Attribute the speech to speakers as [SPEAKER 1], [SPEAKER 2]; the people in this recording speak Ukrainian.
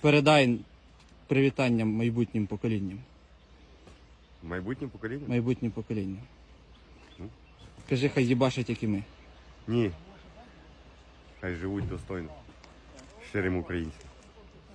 [SPEAKER 1] Передай привітання майбутнім поколінням.
[SPEAKER 2] Майбутнім поколінням?
[SPEAKER 1] Майбутнім поколінням.
[SPEAKER 2] Ну.
[SPEAKER 1] Кажи, хай їбашать, як і ми.
[SPEAKER 2] Ні. Хай живуть достойно. Щирим українцям.